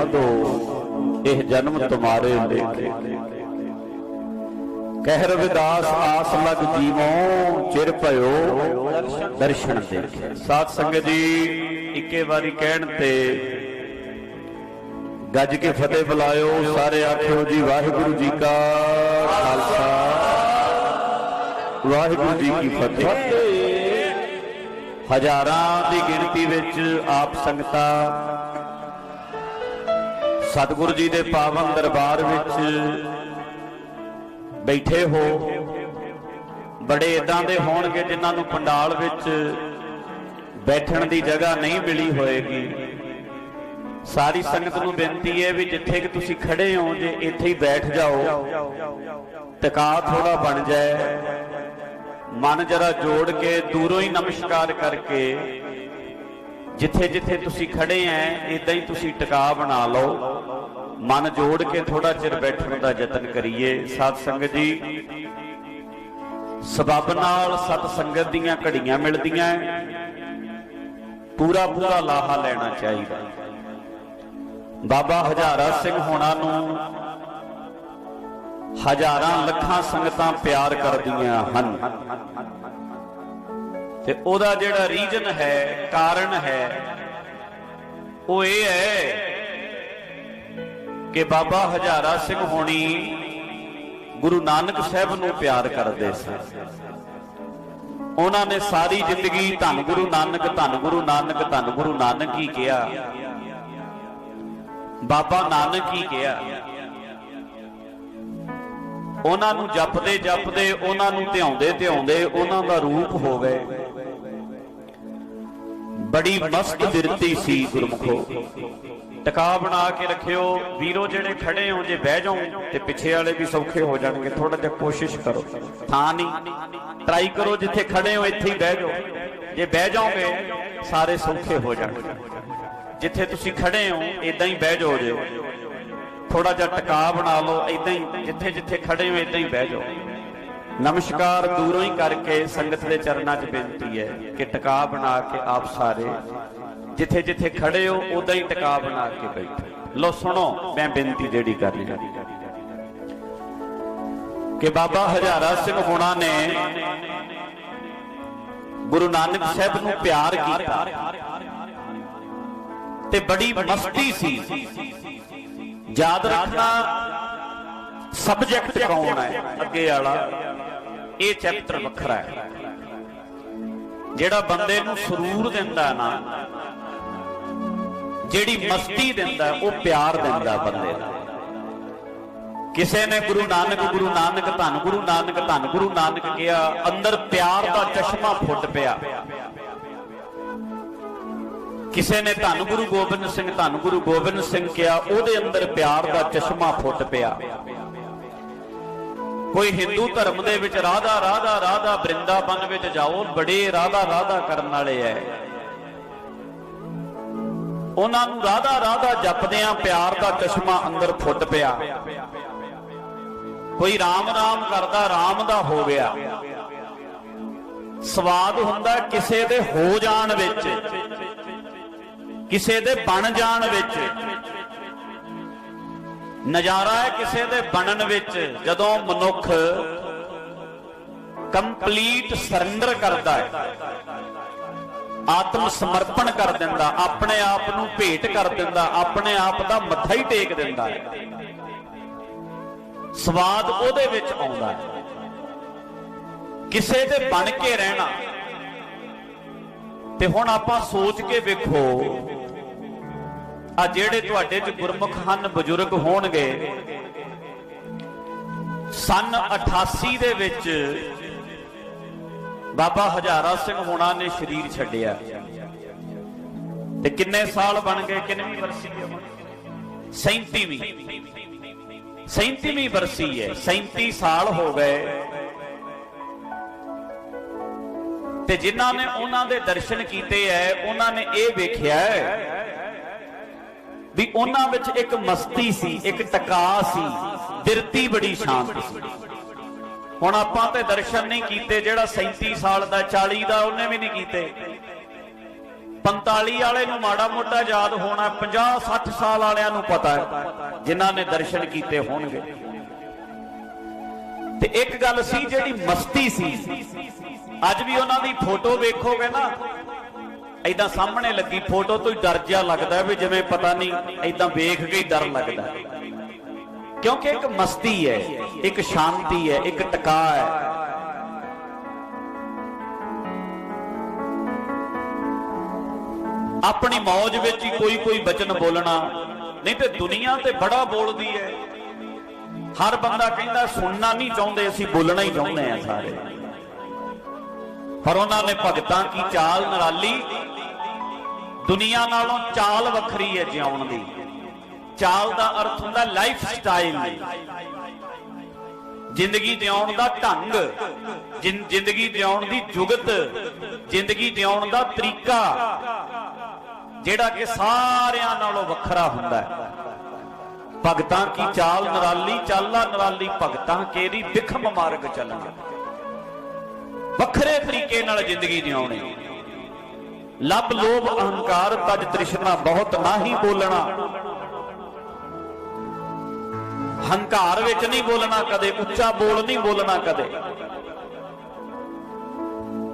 ਮਾਧੋ ਇਹ ਜਨਮ ਤੁਮਾਰੇ ਲੇਖੇ ਕਹਿ ਰਵਿਦਾਸ, ਆਸ ਲਗ ਜੀਵੋ, ਚਿਰ ਭਇਓ ਦਰਸ਼ਨ ਦੇਖੇ। ਸਾਧ ਸੰਗਤ ਜੀ, ਇੱਕੇ ਵਾਰੀ ਕਹਿਣ ਤੇ ਗੱਜ ਕੇ ਫਤਿਹ ਬੁਲਾਇਓ, ਸਾਰੇ ਆਖਿਓ ਜੀ, ਵਾਹਿਗੁਰੂ ਜੀ ਕਾ ਖਾਲਸਾ। ਵਾਹਿਗੁਰੂ ਜੀ ਕੀ ਫਤਿਹ। ਹਜ਼ਾਰਾਂ ਦੀ ਗਿਣਤੀ ਵਿੱਚ ਆਪ ਸੰਗਤਾਂ ਸਤਿਗੁਰੂ ਜੀ ਦੇ ਪਾਵਨ ਦਰਬਾਰ ਵਿੱਚ ਬੈਠੇ ਹੋ। ਬੜੇ ਇਦਾਂ ਦੇ ਹੋਣਗੇ ਜਿਨ੍ਹਾਂ ਨੂੰ ਪੰਡਾਲ ਵਿੱਚ ਬੈਠਣ ਦੀ ਜਗ੍ਹਾ ਨਹੀਂ ਮਿਲੀ ਹੋਏਗੀ। ਸਾਰੀ ਸੰਗਤ ਨੂੰ ਬੇਨਤੀ ਹੈ ਵੀ ਜਿੱਥੇ ਕਿ ਤੁਸੀਂ ਖੜੇ ਹੋ, ਜੇ ਇੱਥੇ ਹੀ ਬੈਠ ਜਾਓ ਟਿਕਾ ਥੋੜਾ ਬਣ ਜਾਏ। ਮਨ ਜਰਾ ਜੋੜ ਕੇ ਦੂਰੋਂ ਹੀ ਨਮਸਕਾਰ ਕਰਕੇ ਜਿੱਥੇ ਜਿੱਥੇ ਤੁਸੀਂ ਖੜੇ ਐ ਇਦਾਂ ਹੀ ਤੁਸੀਂ ਟਿਕਾ ਬਣਾ ਲਓ। ਮਨ ਜੋੜ ਕੇ ਥੋੜਾ ਚਿਰ ਬੈਠਣ ਦਾ ਯਤਨ ਕਰੀਏ। ਸਾਧ ਸੰਗਤ ਜੀ, ਸਬਬ ਨਾਲ ਸਤ ਸੰਗਤ ਦੀਆਂ ਘੜੀਆਂ ਮਿਲਦੀਆਂ ਪੂਰਾ ਪੂਰਾ ਲਾਹਾ ਲੈਣਾ ਚਾਹੀਦਾ। ਬਾਬਾ ਹਜ਼ਾਰਾ ਸਿੰਘ ਹੋਣਾ ਨੂੰ ਹਜ਼ਾਰਾਂ ਲੱਖਾਂ ਸੰਗਤਾਂ ਪਿਆਰ ਕਰਦੀਆਂ ਹਨ। ਤੇ ਉਹਦਾ ਜਿਹੜਾ ਰੀਜਨ ਹੈ, ਕਾਰਨ ਹੈ, ਉਹ ਇਹ ਹੈ ਕਿ ਬਾਬਾ ਹਜ਼ਾਰਾ ਸਿੰਘ ਹੋਣੀ ਗੁਰੂ ਨਾਨਕ ਸਾਹਿਬ ਨੂੰ ਪਿਆਰ ਕਰਦੇ ਸਨ। ਉਹਨਾਂ ਨੇ ਸਾਰੀ ਜ਼ਿੰਦਗੀ ਧੰਨ ਗੁਰੂ ਨਾਨਕ, ਧੰਨ ਗੁਰੂ ਨਾਨਕ, ਧੰਨ ਗੁਰੂ ਨਾਨਕ ਹੀ ਕਿਹਾ। ਬਾਬਾ ਨਾਨਕ ਹੀ ਕਿਹਾ। ਉਹਨਾਂ ਨੂੰ ਜਪਦੇ ਜਪਦੇ, ਉਹਨਾਂ ਨੂੰ ਧਿਆਉਂਦੇ ਧਿਆਉਂਦੇ ਉਹਨਾਂ ਦਾ ਰੂਪ ਹੋ ਗਏ। ਬੜੀ ਮਸਤ ਬਿਰਤੀ ਸੀ ਗੁਰਮਖੋ। ਟਿਕਾ ਬਣਾ ਕੇ ਰੱਖਿਓ। ਵੀਰੋ ਜਿਹੜੇ ਖੜੇ ਹੋ, ਜੇ ਬਹਿ ਜਾਓ ਤੇ ਪਿੱਛੇ ਵਾਲੇ ਵੀ ਸੌਖੇ ਹੋ ਜਾਣਗੇ। ਥੋੜਾ ਜਿਹਾ ਕੋਸ਼ਿਸ਼ ਕਰੋ। ਥਾਂ ਨਹੀਂ। ਟਰਾਈ ਕਰੋ ਜਿੱਥੇ ਖੜੇ ਹੋ, ਇੱਥੇ ਹੀ ਬਹਿ ਜਾਓ। ਜੇ ਬਹਿ ਜਾਓਗੇ, ਸਾਰੇ ਸੌਖੇ ਹੋ ਜਾਣਗੇ। ਜਿੱਥੇ ਤੁਸੀਂ ਖੜੇ ਹੋ ਇਦਾਂ ਹੀ ਬਹਿ ਜਾਓ ਜੇ। ਥੋੜਾ ਜਿਹਾ ਟਿਕਾ ਬਣਾ ਲਓ ਇਦਾਂ ਹੀ। ਜਿੱਥੇ ਜਿੱਥੇ ਖੜੇ ਹੋ ਇਦਾਂ ਹੀ ਬਹਿ ਜਾਓ। ਨਮਸਕਾਰ ਦੂਰੋਂ ਹੀ ਕਰਕੇ ਸੰਗਤ ਦੇ ਚਰਨਾਂ 'ਚ ਬੇਨਤੀ ਹੈ ਕਿ ਟਿਕਾ ਬਣਾ ਕੇ ਆਪ ਸਾਰੇ ਜਿੱਥੇ ਜਿੱਥੇ ਖੜੇ ਹੋ ਉਦਾਂ ਹੀ ਟਿਕਾ ਬਣਾ ਕੇ ਬੈਠੋ। ਲੋ ਸੁਣੋ, ਮੈਂ ਬੇਨਤੀ ਜਿਹੜੀ ਕਰ ਰਿਹਾ। ਕਿ ਬਾਬਾ ਹਜ਼ਾਰਾ ਸਿੰਘ ਹੋਣਾ ਨੇ ਗੁਰੂ ਨਾਨਕ ਸਾਹਿਬ ਨੂੰ ਪਿਆਰ ਕੀਤਾ ਤੇ ਬੜੀ ਮਸਤੀ ਸੀ। ਯਾਦ ਰੱਖਣਾ ਸਬਜੈਕਟ ਕੌਣ ਹੈ? ਅੱਗੇ ਵਾਲਾ, ਇਹ ਚੈਪਟਰ ਵੱਖਰਾ ਹੈ। ਜਿਹੜਾ ਬੰਦੇ ਨੂੰ ਸਰੂਰ ਦਿੰਦਾ ਨਾ ਜਿਹੜੀ ਮਸਤੀ ਦਿੰਦਾ, ਉਹ ਪਿਆਰ ਦਿੰਦਾ ਬੰਦੇ ਨੂੰ ਕਿਸੇ ਨੇ ਗੁਰੂ ਨਾਨਕ ਗੁਰੂ ਨਾਨਕ ਧੰਨ, ਗੁਰੂ ਨਾਨਕ ਧੰਨ, ਗੁਰੂ ਨਾਨਕ ਕਿਹਾ, ਅੰਦਰ ਪਿਆਰ ਦਾ ਚਸ਼ਮਾ ਫੁੱਟ ਪਿਆ। ਕਿਸੇ ਨੇ ਧੰਨ ਗੁਰੂ ਗੋਬਿੰਦ ਸਿੰਘ, ਧੰਨ ਗੁਰੂ ਗੋਬਿੰਦ ਸਿੰਘ ਕਿਹਾ, ਉਹਦੇ ਅੰਦਰ ਪਿਆਰ ਦਾ ਚਸ਼ਮਾ ਫੁੱਟ ਪਿਆ। ਕੋਈ ਹਿੰਦੂ ਧਰਮ ਦੇ ਵਿੱਚ ਰਾਧਾ ਰਾਧਾ ਰਾਧਾ ਬ੍ਰਿੰਦਾਵਨ ਵਿੱਚ ਜਾਓ, ਬੜੇ ਰਾਧਾ ਰਾਧਾ ਕਰਨ ਵਾਲੇ ਐ। ਉਹਨਾਂ ਨੂੰ ਰਾਧਾ ਰਾਧਾ ਜਪਦਿਆਂ ਪਿਆਰ ਦਾ ਚਸ਼ਮਾ ਅੰਦਰ ਫੁੱਟ ਪਿਆ। ਕੋਈ ਰਾਮ ਰਾਮ ਕਰਦਾ, ਰਾਮ ਦਾ ਹੋ ਗਿਆ। ਸਵਾਦ ਹੁੰਦਾ ਕਿਸੇ ਦੇ ਹੋ ਜਾਣ ਵਿੱਚ, ਕਿਸੇ ਦੇ ਬਣ ਜਾਣ ਵਿੱਚ। ਨਜ਼ਾਰਾ ਹੈ ਕਿਸੇ ਦੇ ਬਣਨ ਵਿੱਚ, ਜਦੋਂ ਮਨੁੱਖ ਕੰਪਲੀਟ ਸਰੈਂਡਰ ਕਰਦਾ ਹੈ। ਆਤਮ ਸਮਰਪਣ ਕਰ ਦਿੰਦਾ, ਆਪਣੇ ਆਪ ਨੂੰ ਭੇਟ ਕਰ ਦਿੰਦਾ, ਆਪਣੇ ਆਪ ਦਾ ਮੱਥਾ ਹੀ ਟੇਕ ਦਿੰਦਾ ਹੈ। ਸਵਾਦ ਉਹਦੇ ਵਿੱਚ ਆਉਂਦਾ ਹੈ। ਕਿਸੇ ਦੇ ਬਣ ਕੇ ਰਹਿਣਾ, ਤੇ ਹੁਣ ਆਪਾਂ ਸੋਚ ਕੇ ਵੇਖੋ, ਆ ਜਿਹੜੇ ਤੁਹਾਡੇ ਚ ਗੁਰਮੁਖ ਹਨ, ਬਜ਼ੁਰਗ ਹੋਣਗੇ, ਸਨ 88 ਦੇ ਵਿੱਚ ਬਾਬਾ ਹਜ਼ਾਰਾ ਸਿੰਘ ਹੋਣਾ ਨੇ ਸਰੀਰ ਛੱਡਿਆ। ਤੇ ਕਿੰਨੇ ਸਾਲ ਬਣ ਗਏ, ਕਿੰਨਵੀਂ ਵਰਸੀ ਹੈ? 37ਵੀਂ 37ਵੀਂ ਵਰਸੀ ਹੈ 37 ਸਾਲ ਹੋ ਗਏ। ਤੇ ਜਿਨ੍ਹਾਂ ਨੇ ਉਹਨਾਂ ਦੇ ਦਰਸ਼ਨ ਕੀਤੇ ਐ, ਉਹਨਾਂ ਨੇ ਇਹ ਵੇਖਿਆ ਵੀ ਉਹਨਾਂ ਵਿੱਚ ਇੱਕ ਮਸਤੀ ਸੀ, ਇੱਕ ਟਕਾ ਸੀ ਦਿਰਤੀ ਬੜੀ ਸ਼ਾਂਤ ਸੀ। ਹੁਣ ਆਪਾਂ ਤੇ ਦਰਸ਼ਨ ਨਹੀਂ ਕੀਤੇ, ਜਿਹੜਾ 37 ਸਾਲ ਦਾ 40 ਦਾ, ਉਹਨੇ ਵੀ ਨਹੀਂ ਕੀਤੇ। 45 ਵਾਲੇ ਨੂੰ ਮਾੜਾ ਮੋਟਾ ਯਾਦ ਹੋਣਾ 50 60 ਸਾਲ ਵਾਲਿਆਂ ਨੂੰ ਪਤਾ ਹੈ, ਜਿਨ੍ਹਾਂ ਨੇ ਦਰਸ਼ਨ ਕੀਤੇ ਹੋਣਗੇ। ਤੇ ਇੱਕ ਗੱਲ ਸੀ ਜਿਹੜੀ ਮਸਤੀ ਸੀ, ਅੱਜ ਵੀ ਉਹਨਾਂ ਦੀ ਫੋਟੋ ਵੇਖੋਗੇ ਨਾ ਐਦਾਂ ਸਾਹਮਣੇ ਲੱਗੀ ਫੋਟੋ ਤੋਂ ਹੀ ਡਰ ਜਿਹਾ ਲੱਗਦਾ ਵੀ ਜਿਵੇਂ ਪਤਾ ਨਹੀਂ ਐਦਾਂ ਵੇਖ ਕੇ ਹੀ ਡਰ ਲੱਗਦਾ। ਕਿਉਂਕਿ ਇੱਕ ਮਸਤੀ ਹੈ, ਇੱਕ ਸ਼ਾਂਤੀ ਹੈ, ਇੱਕ ਟਿਕਾ ਹੈ। ਆਪਣੀ ਮौज ਵਿੱਚ ਹੀ ਕੋਈ ਕੋਈ ਬਚਨ ਬੋਲਣਾ, ਨਹੀਂ ਤੇ ਦੁਨੀਆ ਤੇ ਬੜਾ ਬੋਲਦੀ ਹੈ। ਹਰ ਬੰਦਾ ਕਹਿੰਦਾ, ਸੁਣਨਾ ਨਹੀਂ ਚਾਹੁੰਦੇ, ਅਸੀਂ ਬੋਲਣਾ ਹੀ ਚਾਹੁੰਦੇ ਆ ਸਾਰੇ। ਪਰ ਉਹਨਾਂ ਨੇ ਭਗਤਾਂ ਕੀ ਚਾਲ ਨਰਾਲੀ? ਦੁਨੀਆ ਨਾਲੋਂ ਚਾਲ ਵੱਖਰੀ ਹੈ ਜਿਉਣ ਦੀ। ਚਾਲ ਦਾ ਅਰਥ ਹੁੰਦਾ ਲਾਈਫ ਸਟਾਈਲ ਜ਼ਿੰਦਗੀ ਜਿਉਣ ਦਾ ਢੰਗ ਜ਼ਿੰਦਗੀ ਜਿਉਣ ਦੀ ਜੁਗਤ, ਜ਼ਿੰਦਗੀ ਜਿਉਣ ਦਾ ਤਰੀਕਾ, ਜਿਹੜਾ ਕਿ ਸਾਰਿਆਂ ਨਾਲੋਂ ਵੱਖਰਾ ਹੁੰਦਾ ਹੈ। ਭਗਤਾਂ ਕੀ ਚਾਲ ਨਰਾਲੀ ਚਾਲਾ, ਨਰਾਲੀ ਭਗਤਾਂ ਕੇਰੀ ਵਿਖਮ ਮਾਰਗ ਚੱਲਣਾ। ਵੱਖਰੇ ਤਰੀਕੇ ਨਾਲ ਜ਼ਿੰਦਗੀ ਜਿਉਣੀ। ਲੱਭ ਲੋਭ ਅਹੰਕਾਰ ਤਜ ਤ੍ਰਿਸ਼ਨਾ ਬਹੁਤ ਨਾਹੀ ਬੋਲਣਾ। ਹੰਕਾਰ ਵਿੱਚ ਨਹੀਂ ਬੋਲਣਾ ਕਦੇ, ਉੱਚਾ ਬੋਲ ਨਹੀਂ ਬੋਲਣਾ ਕਦੇ।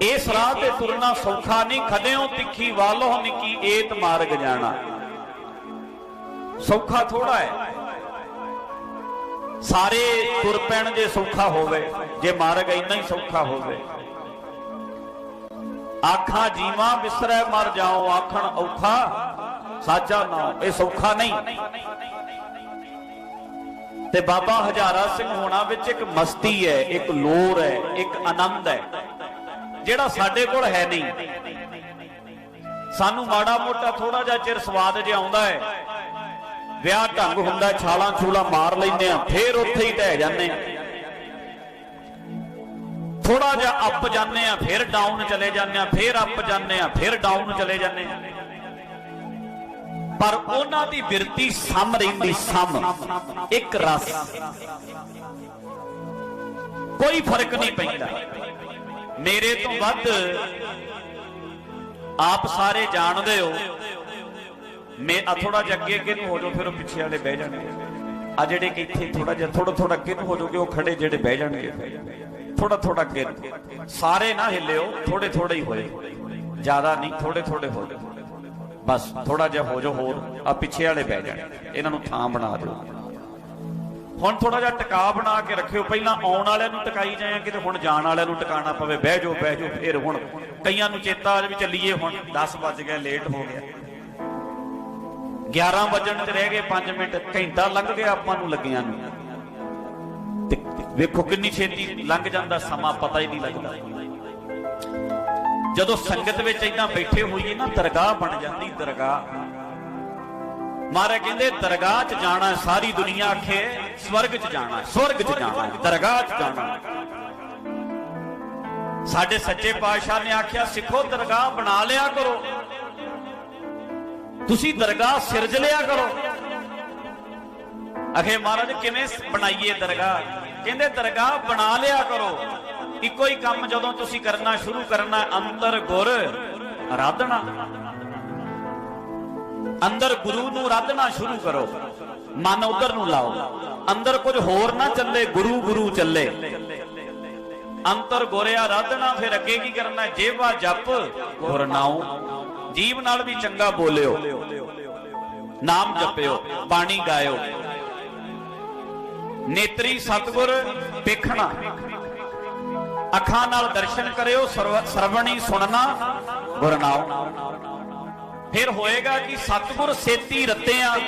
ਇਸ ਰਾਹ ਤੇ ਤੁਰਨਾ ਸੌਖਾ ਨਹੀਂ, ਖਦਿਓ ਤਿੱਖੀ ਵਾਲੋ ਨਿੱਕੀ ਏਤ ਮਾਰਗ ਜਾਣਾ। ਸੌਖਾ ਥੋੜਾ ਹੈ। ਸਾਰੇ ਤੁਰ ਪੈਣ ਜੇ ਸੌਖਾ ਹੋਵੇ, ਜੇ ਮਾਰਗ ਇੰਨਾ ਹੀ ਸੌਖਾ ਹੋਵੇ। ਆਖਾਂ, ਜੀਵਾਂ ਵਿਸਰੈ ਮਰ ਜਾਓ, ਆਖਣ ਔਖਾ, ਸਾਚਾ ਨਾ ਇਹ ਸੌਖਾ ਨਹੀਂ। ਤੇ ਬਾਬਾ ਹਜ਼ਾਰਾ ਸਿੰਘ ਹੋਣਾ ਵਿੱਚ ਇੱਕ ਮਸਤੀ ਹੈ, ਇੱਕ ਲੋਰ ਹੈ, ਇੱਕ ਆਨੰਦ ਹੈ। ਜਿਹੜਾ ਸਾਡੇ ਕੋਲ ਹੈ ਨਹੀਂ। ਸਾਨੂੰ ਮਾੜਾ ਮੋਟਾ ਥੋੜਾ ਜਿਹਾ ਚਿਰ ਸਵਾਦ ਜਿਹਾ ਆਉਂਦਾ ਹੈ। ਵਿਆਹ ਢੰਗ ਹੁੰਦਾ, ਛਾਲਾਂ ਛੂਲਾਂ ਮਾਰ ਲੈਂਦੇ ਆ ਫੇਰ ਉੱਥੇ ਹੀ ਢਹਿ ਜਾਂਦੇ ਆ ਥੋੜਾ ਜਿਹਾ ਅੱਪ ਜਾਂਦੇ ਆ ਫਿਰ ਡਾਊਨ ਚਲੇ ਜਾਂਦੇ ਆ ਫਿਰ ਅੱਪ ਜਾਂਦੇ ਆ ਫਿਰ ਡਾਊਨ ਚਲੇ ਜਾਂਦੇ ਆ ਪਰ ਉਹਨਾਂ ਦੀ ਬਿਰਤੀ ਸਮ ਰਹਿੰਦੀ ਸਮ ਇੱਕ ਰਸ। ਕੋਈ ਫ਼ਰਕ ਨਹੀਂ ਪੈਂਦਾ। ਮੇਰੇ ਤੋਂ ਵੱਧ ਆਪ ਸਾਰੇ ਜਾਣਦੇ ਹੋ। ਮੈਂ ਆ ਥੋੜਾ ਜਿਹਾ ਅੱਗੇ ਅੱਗੇ ਨੂੰ ਹੋ ਜਾਓ ਫਿਰ ਉਹ ਪਿੱਛੇ ਵਾਲੇ ਬਹਿ ਜਾਣਗੇ। ਆ ਜਿਹੜੇ ਕਿ ਇੱਥੇ ਥੋੜਾ ਜਿਹਾ ਥੋੜਾ ਥੋੜਾ ਅੱਗੇ ਨੂੰ ਹੋ ਜਾਓਗੇ ਉਹ ਖੜੇ ਜਿਹੜੇ ਬਹਿ ਜਾਣਗੇ। ਥੋੜਾ ਥੋੜਾ ਅੱਗੇ ਸਾਰੇ ਨਾ ਹਿੱਲਿਓ ਥੋੜੇ ਥੋੜੇ ਹੀ ਹੋਏ। ਜ਼ਿਆਦਾ ਨਹੀਂ ਥੋੜੇ ਥੋੜੇ ਹੋਏ ਬਸ ਥੋੜਾ ਜਿਹਾ ਹੋ ਜਾਓ ਹੋਰ ਆ ਪਿੱਛੇ ਵਾਲੇ ਬਹਿ ਜਾਣ। ਇਹਨਾਂ ਨੂੰ ਥਾਂ ਬਣਾ ਦਿਓ। ਹੁਣ ਥੋੜਾ ਜਿਹਾ ਟਿਕਾ ਬਣਾ ਕੇ ਰੱਖਿਓ। ਪਹਿਲਾਂ ਆਉਣ ਵਾਲਿਆਂ ਨੂੰ ਟਿਕਾਈ ਜਾਇਆ ਕਿਤੇ ਹੁਣ ਜਾਣ ਵਾਲਿਆਂ ਨੂੰ ਟਿਕਾਣਾ ਪਵੇ। ਬਹਿ ਜਾਓ ਬਹਿ ਜਾਓ, ਫੇਰ ਹੁਣ ਕਈਆਂ ਨੂੰ ਚੇਤਾ ਆ ਵੀ ਚੱਲੀਏ ਹੁਣ। 10 ਵੱਜ ਗਏ, ਲੇਟ ਹੋ ਗਿਆ। 11 ਵਜਣ ਤੇ ਰਹਿ ਗਏ 5 ਮਿੰਟ। ਘੰਟਾ ਲੰਘ ਗਿਆ ਆਪਾਂ ਨੂੰ ਲੱਗਿਆਂ ਨੂੰ। ਤੇ ਵੇਖੋ ਕਿੰਨੀ ਛੇਤੀ ਲੰਘ ਜਾਂਦਾ, ਸਮਾਂ ਪਤਾ ਹੀ ਨਹੀਂ ਲੱਗਦਾ। ਜਦੋਂ ਸੰਗਤ ਵਿੱਚ ਇਦਾਂ ਬੈਠੇ ਹੋਈਏ ਨਾ, ਦਰਗਾਹ ਬਣ ਜਾਂਦੀ, ਦਰਗਾਹ। ਮਹਾਰਾਜ ਕਹਿੰਦੇ, ਦਰਗਾਹ 'ਚ ਜਾਣਾ, ਸਾਰੀ ਦੁਨੀਆ ਆਖੇ, ਸਵਰਗ 'ਚ ਜਾਣਾ, ਸਵਰਗ 'ਚ ਜਾਣਾ, ਦਰਗਾਹ 'ਚ ਜਾਣਾ। ਸਾਡੇ ਸੱਚੇ ਪਾਤਸ਼ਾਹ ਨੇ ਆਖਿਆ, ਸਿੱਖੋ, ਦਰਗਾਹ ਬਣਾ ਲਿਆ ਕਰੋ। ਤੁਸੀਂ ਦਰਗਾਹ ਸਿਰਜ ਲਿਆ ਕਰੋ। ਅਖੇ ਮਹਾਰਾਜ, ਕਿਵੇਂ ਬਣਾਈਏ ਦਰਗਾਹ? ਕਹਿੰਦੇ, ਦਰਗਾਹ ਬਣਾ ਲਿਆ ਕਰੋ। ਇੱਕੋ ਹੀ ਕੰਮ ਜਦੋਂ ਤੁਸੀਂ ਕਰਨਾ ਸ਼ੁਰੂ ਕਰਨਾ, ਅੰਦਰ ਗੁਰ ਆਰਾਧਨਾ ਅੰਦਰ ਗੁਰੂ ਨੂੰ ਆਰਾਧਨਾ ਸ਼ੁਰੂ ਕਰੋ, ਮਨ ਉਧਰ ਨੂੰ ਲਾਓ। ਅੰਦਰ ਕੁਝ ਹੋਰ ਨਾ ਚੱਲੇ, ਗੁਰੂ ਗੁਰੂ ਚੱਲੇ। ਅੰਤਰ ਗੋਰਿਆ ਆਰਾਧਨਾ ਫਿਰ ਅੱਗੇ ਕੀ ਕਰਨਾ? ਜੇਵਾ ਜਪ ਗੁਰਨਾਉ ਜੀਵ ਨਾਲ ਵੀ ਚੰਗਾ ਬੋਲਿਓ। ਨਾਮ ਜਪਿਓ, ਬਾਣੀ ਗਾਇਓ। ਨੇਤਰੀ ਸਤਗੁਰ ਦੇਖਣਾ ਅੱਖਾਂ ਨਾਲ ਦਰਸ਼ਨ ਕਰਿਓ, ਸਰਵ- ਸਰਵਣੀ ਸੁਣਨਾ, ਗੁਰਨਾਉ। ਫਿਰ ਹੋਏਗਾ ਕਿ ਸਤਗੁਰ ਸੇਤੀ ਰਤਿਆਂ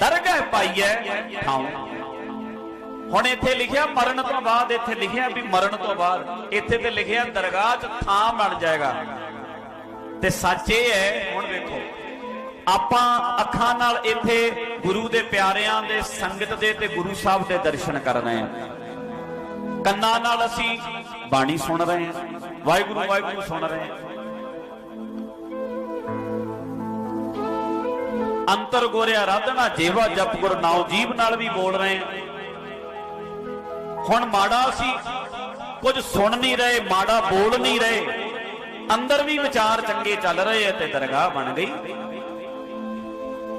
ਦਰਗਹਿ ਪਾਈਐ ਠਾਉ ਹੁਣ ਇੱਥੇ ਲਿਖਿਆ, ਮਰਨ ਤੋਂ ਬਾਅਦ ਇੱਥੇ ਲਿਖਿਆ ਵੀ ਮਰਨ ਤੋਂ ਬਾਅਦ। ਇੱਥੇ ਤੇ ਲਿਖਿਆ, ਦਰਗਾਹ 'ਚ ਥਾਂ ਬਣ ਜਾਏਗਾ। ਤੇ ਸੱਚ ਇਹ ਹੈ, ਹੁਣ ਵੇਖੋ, ਆਪਾਂ ਅੱਖਾਂ ਨਾਲ ਇੱਥੇ ਗੁਰੂ ਦੇ ਪਿਆਰਿਆਂ ਦੇ, ਸੰਗਤ ਦੇ ਤੇ ਗੁਰੂ ਸਾਹਿਬ ਦੇ ਦਰਸ਼ਨ ਕਰ ਰਹੇ ਕੰਨਾਂ ਨਾਲ ਅਸੀਂ ਬਾਣੀ ਸੁਣ ਰਹੇ ਹਾਂ, ਵਾਹਿਗੁਰੂ ਵਾਹਿਗੁਰੂ ਸੁਣ ਰਹੇ ਹਾਂ। ਅੰਤਰ ਗੋਰਿਆ ਆਰਾਧਨਾ, ਜੇਵਾ ਜਪ ਗੁਰ ਨਾਉ ਜੀਵ ਨਾਲ ਵੀ ਬੋਲ ਰਹੇ ਹਾਂ। ਹੁਣ ਮਾੜਾ ਅਸੀਂ ਕੁਝ ਸੁਣ ਨਹੀਂ ਰਹੇ, ਮਾੜਾ ਬੋਲ ਨਹੀਂ ਰਹੇ। ਅੰਦਰ ਵੀ ਵਿਚਾਰ ਚੰਗੇ ਚੱਲ ਰਹੇ ਐ ਤੇ ਦਰਗਾਹ ਬਣ ਗਈ।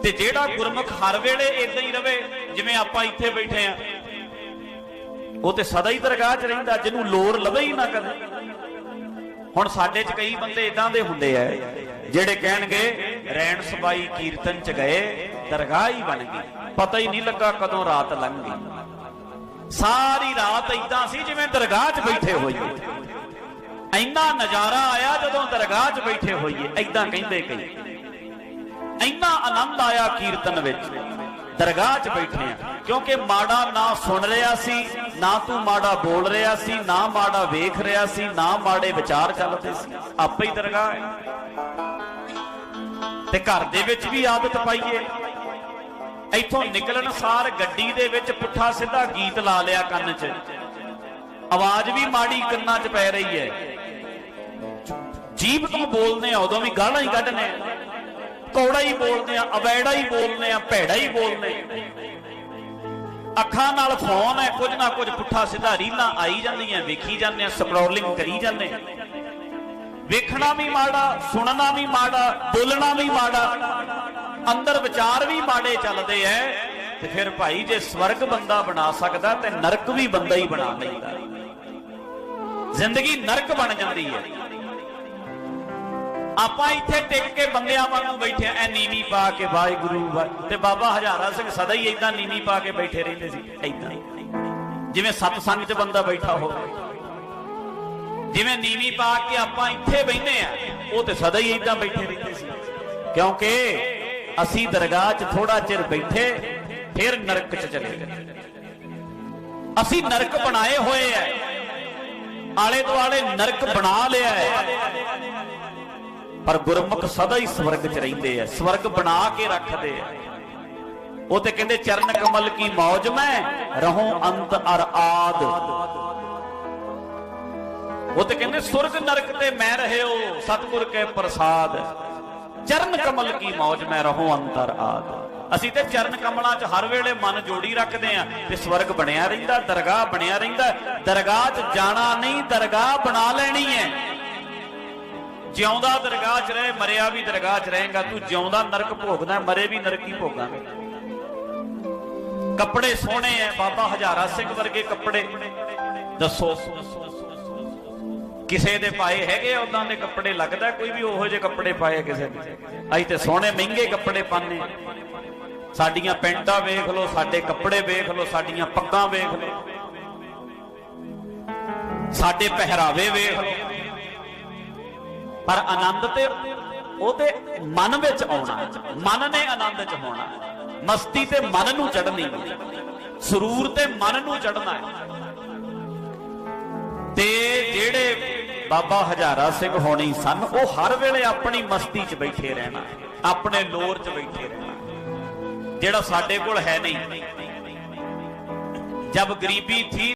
ਤੇ ਜਿਹੜਾ ਗੁਰਮੁਖ ਹਰ ਵੇਲੇ ਇਦਾਂ ਹੀ ਰਵੇ, ਜਿਵੇਂ ਆਪਾਂ ਇੱਥੇ ਬੈਠੇ ਆ ਉਹ ਤੇ ਸਦਾ ਹੀ ਦਰਗਾਹ 'ਚ ਰਹਿੰਦਾ, ਜਿਹਨੂੰ ਲੋੜ ਲਵੇ ਹੀ ਨਾ ਕਦੇ ਹੁਣ ਸਾਡੇ 'ਚ ਕਈ ਬੰਦੇ ਇਦਾਂ ਦੇ ਹੁੰਦੇ ਆ, ਜਿਹੜੇ ਕਹਿਣਗੇ, ਰੈਣ ਸਬਾਈ ਕੀਰਤਨ 'ਚ ਗਏ, ਦਰਗਾਹ ਹੀ ਬਣ ਗਈ। ਪਤਾ ਹੀ ਨਹੀਂ ਲੱਗਾ ਕਦੋਂ ਰਾਤ ਲੰਘ ਗਈ। ਸਾਰੀ ਰਾਤ ਇਦਾਂ ਸੀ ਜਿਵੇਂ ਦਰਗਾਹ 'ਚ ਬੈਠੇ ਹੋਈਏ। ਇੰਨਾ ਨਜ਼ਾਰਾ ਆਇਆ ਜਦੋਂ ਦਰਗਾਹ 'ਚ ਬੈਠੇ ਹੋਈਏ ਇਦਾਂ ਕਹਿੰਦੇ ਕਈ। ਇੰਨਾ ਆਨੰਦ ਆਇਆ ਕੀਰਤਨ ਵਿੱਚ, ਦਰਗਾਹ 'ਚ ਬੈਠੇ ਆ। ਕਿਉਂਕਿ ਮਾੜਾ ਨਾ ਸੁਣ ਰਿਹਾ ਸੀ, ਨਾ ਤੂੰ ਮਾੜਾ ਬੋਲ ਰਿਹਾ ਸੀ, ਨਾ ਮਾੜਾ ਵੇਖ ਰਿਹਾ ਸੀ, ਨਾ ਮਾੜੇ ਵਿਚਾਰ ਚੱਲਦੇ ਸੀ। ਆਪੇ ਹੀ ਦਰਗਾਹ ਹੈ। ਤੇ ਘਰ ਦੇ ਵਿੱਚ ਵੀ ਆਦਤ ਪਾਈਏ। ਇੱਥੋਂ ਨਿਕਲਣ ਸਾਰ ਗੱਡੀ ਦੇ ਵਿੱਚ ਪੁੱਠਾ ਸਿੱਧਾ ਗੀਤ ਲਾ ਲਿਆ ਕੰਨ 'ਚ। ਆਵਾਜ਼ ਵੀ ਮਾੜੀ ਕੰਨਾਂ 'ਚ ਪੈ ਰਹੀ ਹੈ। ਜੀਭ ਤੋਂ ਬੋਲਦੇ ਆ, ਉਦੋਂ ਵੀ ਗਾਲਾਂ ਹੀ ਕੱਢਨੇ ਆ। ਕੌੜਾ ਹੀ ਬੋਲਦੇ ਆ, ਅਵੈੜਾ ਹੀ ਬੋਲਦੇ ਆ, ਭੈੜਾ ਹੀ ਬੋਲਦੇ ਅੱਖਾਂ ਨਾਲ ਫੋਨ ਹੈ, ਕੁਝ ਨਾ ਕੁਝ ਪੁੱਠਾ ਸਿੱਧਾ ਰੀਲਾਂ ਆਈ ਜਾਂਦੀਆਂ, ਵੇਖੀ ਜਾਂਦੇ ਆ ਸਕਰੋਲਿੰਗ ਕਰੀ ਜਾਂਦੇ ਵੇਖਣਾ ਵੀ ਮਾੜਾ, ਸੁਣਨਾ ਵੀ ਮਾੜਾ, ਬੋਲਣਾ ਵੀ ਮਾੜਾ, ਅੰਦਰ ਵਿਚਾਰ ਵੀ ਮਾੜੇ ਚੱਲਦੇ ਐ, ਤੇ ਫਿਰ ਭਾਈ ਜੇ ਸਵਰਗ ਬੰਦਾ ਬਣਾ ਸਕਦਾ, ਤੇ ਨਰਕ ਵੀ ਬੰਦਾ ਹੀ ਬਣਾ ਲੈਂਦਾ। ਜ਼ਿੰਦਗੀ ਨਰਕ ਬਣ ਜਾਂਦੀ ਹੈ ਆਪਾਂ ਇੱਥੇ ਟਿਕ ਕੇ ਬੰਦਿਆਂ ਵਾਂਗੂ ਬੈਠੇ ਐ ਨੀਵੀਂ ਪਾ ਕੇ ਵਾਹਿਗੁਰੂ ਤੇ ਬਾਬਾ ਹਜ਼ਾਰਾ ਸਿੰਘ ਸਦਾ ਹੀ ਇਦਾਂ ਨੀਵੀਂ ਪਾ ਕੇ ਬੈਠੇ ਰਹਿੰਦੇ ਸੀ ਇਦਾਂ ਜਿਵੇਂ ਸਤਸੰਗ 'ਚ ਬੰਦਾ ਬੈਠਾ ਹੋਵੇ। ਜਿਵੇਂ ਨੀਵੀਂ ਪਾ ਕੇ ਆਪਾਂ ਇੱਥੇ ਬੈਠੇ ਆ, ਉਹ ਤੇ ਸਦਾ ਹੀ ਇਦਾਂ ਬੈਠੇ ਰਹਿੰਦੇ ਸੀ। ਕਿਉਂਕਿ ਅਸੀਂ ਦਰਗਾਹ 'ਚ ਥੋੜਾ ਚਿਰ ਬੈਠੇ, ਫਿਰ ਨਰਕ 'ਚ ਚਲੇ ਗਏ। ਅਸੀਂ ਨਰਕ ਬਣਾਏ ਹੋਏ ਐ ਆਲੇ ਦੁਆਲੇ ਨਰਕ ਬਣਾ ਲਿਆ ਹੈ ਪਰ ਗੁਰਮੁਖ ਸਦਾ ਹੀ ਸਵਰਗ 'ਚ ਰਹਿੰਦੇ ਆ, ਸਵਰਗ ਬਣਾ ਕੇ ਰੱਖਦੇ ਆ। ਉਹ ਤੇ ਕਹਿੰਦੇ, ਚਰਨ ਕਮਲ ਕੀ ਮੌਜ ਮੈਂ, ਰਹੂੰ ਅੰਤ ਅਰ ਆਦ। ਉਹ ਤੇ ਕਹਿੰਦੇ, ਸੁਰਗ ਨਰਕ ਤੇ ਮੈਂ ਰਹਿਓ, ਸਤਿਗੁਰ ਕੇ ਪ੍ਰਸਾਦ। ਚਰਨ ਕਮਲ ਕੀ ਮੌਜ ਮੈਂ, ਰਹੂੰ ਅੰਤਰ ਆਦ। ਅਸੀਂ ਤੇ ਚਰਨ ਕਮਲਾਂ 'ਚ ਹਰ ਵੇਲੇ ਮਨ ਜੋੜੀ ਰੱਖਦੇ ਆ ਤੇ ਸਵਰਗ ਬਣਿਆ ਰਹਿੰਦਾ, ਦਰਗਾਹ ਬਣਿਆ ਰਹਿੰਦਾ। ਦਰਗਾਹ 'ਚ ਜਾਣਾ ਨਹੀਂ, ਦਰਗਾਹ ਬਣਾ ਲੈਣੀ ਹੈ। ਜਿਉਂਦਾ ਦਰਗਾਹ 'ਚ ਰਹੇ, ਮਰਿਆ ਵੀ ਦਰਗਾਹ 'ਚ ਰਹੇਗਾ, ਤੂੰ ਜਿਉਂਦਾ ਨਰਕ ਭੋਗਦਾ, ਮਰੇ ਵੀ ਨਰਕ ਹੀ ਭੋਗਾਂਗੇ। ਕੱਪੜੇ ਸੋਹਣੇ ਐ, ਬਾਬਾ ਹਜ਼ਾਰਾ ਸਿੰਘ ਵਰਗੇ ਕੱਪੜੇ। ਦੱਸੋ, ਕਿਸੇ ਦੇ ਪਾਏ ਹੈਗੇ ਉਦਾਂ ਦੇ ਕੱਪੜੇ ਲੱਗਦਾ? ਕੋਈ ਵੀ ਉਹੋ ਜਿਹੇ ਕੱਪੜੇ ਪਾਏ ਕਿਸੇ ਨੇ ਅਸੀਂ ਤੇ ਸੋਹਣੇ ਮਹਿੰਗੇ ਕੱਪੜੇ ਪਾਣੇ ਸਾਡੀਆਂ ਪੈਂਟਾਂ ਵੇਖ ਲਓ, ਸਾਡੇ ਕੱਪੜੇ ਵੇਖ ਲਓ, ਸਾਡੀਆਂ ਪੱਗਾਂ ਵੇਖ ਲਓ। ਸਾਡੇ ਪਹਿਰਾਵੇ ਵੇਖ ਲਓ। ਪਰ ਆਨੰਦ ਤੇ ਉਹਦੇ ਮਨ ਵਿੱਚ ਆਉਣਾ ਮਨ ਨੇ ਆਨੰਦ ਚ ਹੋਣਾ ਮਸਤੀ ਤੇ ਮਨ ਨੂੰ ਚੜਨੀ ਸਰੂਰ ਤੇ ਮਨ ਨੂੰ ਚੜਨਾ ਹੈ। ਤੇ ਜਿਹੜੇ ਬਾਬਾ ਹਜ਼ਾਰਾ ਸਿੰਘ ਹੋਣੀ ਸਨ, ਉਹ ਹਰ ਵੇਲੇ ਆਪਣੀ ਮਸਤੀ 'ਚ ਬੈਠੇ ਰਹਿਣਾ ਆਪਣੇ ਲੋਰ 'ਚ ਬੈਠੇ ਰਹਿਣਾ ਜਿਹੜਾ ਸਾਡੇ ਕੋਲ ਹੈ ਨਹੀਂ। ਜਦ ਗਰੀਬੀ ਥੀ